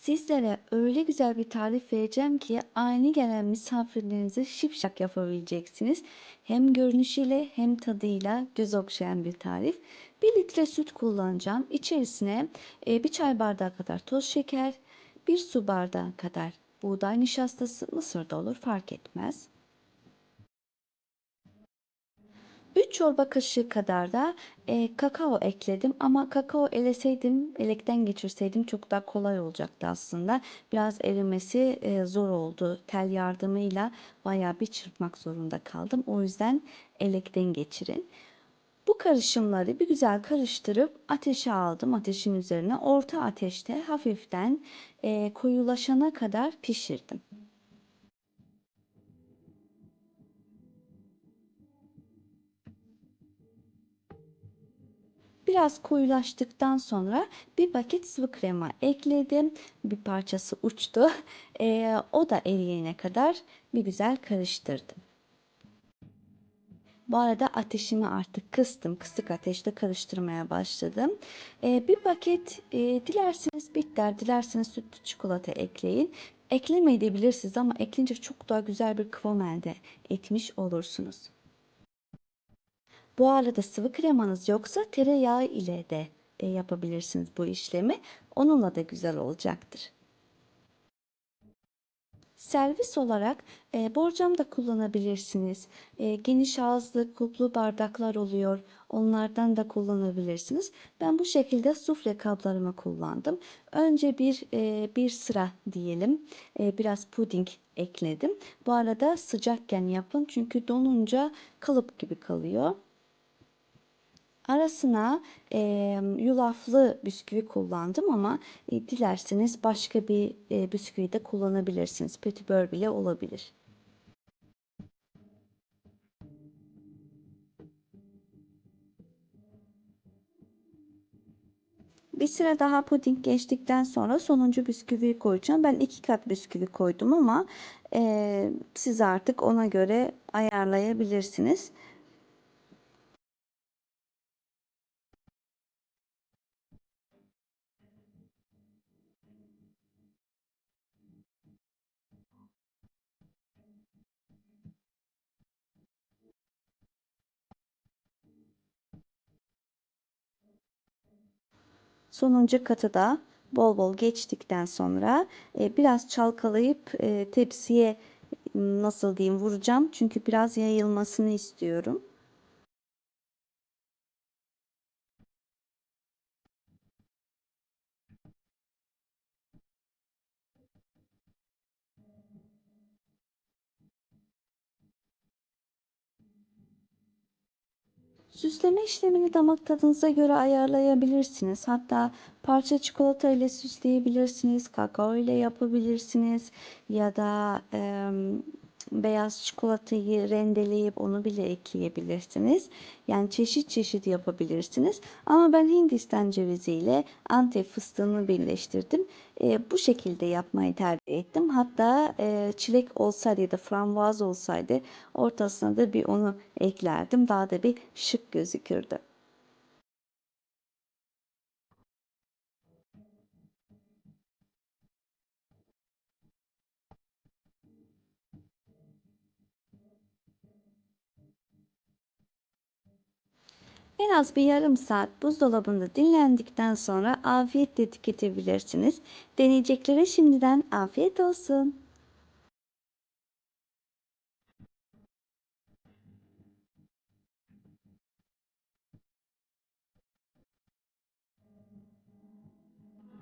Sizlere öyle güzel bir tarif vereceğim ki ani gelen misafirlerinizi şipşak yapabileceksiniz. Hem görünüşüyle hem tadıyla göz okşayan bir tarif. 1 litre süt kullanacağım. İçerisine e, bir çay bardağı kadar toz şeker, bir su bardağı kadar buğday nişastası, mısır da olur fark etmez. 3 çorba kaşığı kadar da e, kakao ekledim ama kakao eleseydim, elekten geçirseydim çok daha kolay olacaktı aslında. Biraz erimesi e, zor oldu. Tel yardımıyla bayağı bir çırpmak zorunda kaldım. O yüzden elekten geçirin. Bu karışımları bir güzel karıştırıp ateşe aldım. Ateşin üzerine orta ateşte hafiften e, koyulaşana kadar pişirdim. Biraz koyulaştıktan sonra bir paket sıvı krema ekledim. Bir parçası uçtu. Ee, o da eriyene kadar bir güzel karıştırdım. Bu arada ateşimi artık kıstım. Kısık ateşte karıştırmaya başladım. Ee, bir paket e, dilerseniz bitter, dilerseniz sütlü çikolata ekleyin. Eklemeyebilirsiniz ama ekleyince çok daha güzel bir kıvam elde etmiş olursunuz. Bu arada sıvı kremanız yoksa tereyağı ile de e, yapabilirsiniz bu işlemi. Onunla da güzel olacaktır. Servis olarak e, borcam da kullanabilirsiniz. E, geniş ağızlı kulplu bardaklar oluyor. Onlardan da kullanabilirsiniz. Ben bu şekilde sufle kaplarımı kullandım. Önce bir e, bir sıra diyelim. E, biraz puding ekledim. Bu arada sıcakken yapın çünkü donunca kalıp gibi kalıyor. Arasına e, yulaflı bisküvi kullandım ama e, dilerseniz başka bir e, bisküvi de kullanabilirsiniz. Petibör bile olabilir. Bir süre daha puding geçtikten sonra sonuncu bisküvi koyacağım. Ben iki kat bisküvi koydum ama e, siz artık ona göre ayarlayabilirsiniz. Sonuncu katı da bol bol geçtikten sonra e, biraz çalkalayıp e, tepsiye nasıl diyeyim vuracağım. Çünkü biraz yayılmasını istiyorum. Süsleme işlemini damak tadınıza göre ayarlayabilirsiniz. Hatta parça çikolata ile süsleyebilirsiniz, kakao ile yapabilirsiniz ya da e, beyaz çikolatayı rendeleyip onu bile ekleyebilirsiniz. Yani çeşit çeşit yapabilirsiniz. Ama ben Hindistan cevizi ile Antep fıstığını birleştirdim. E, bu şekilde yapmayı tercih ettim. Hatta e, çilek olsaydı ya da frambuaz olsaydı ortasına da bir onu eklerdim. Daha da bir şık gözükürdü. En az bir yarım saat buzdolabında dinlendikten sonra afiyetle tüketebilirsiniz. Deneyeceklere şimdiden afiyet olsun.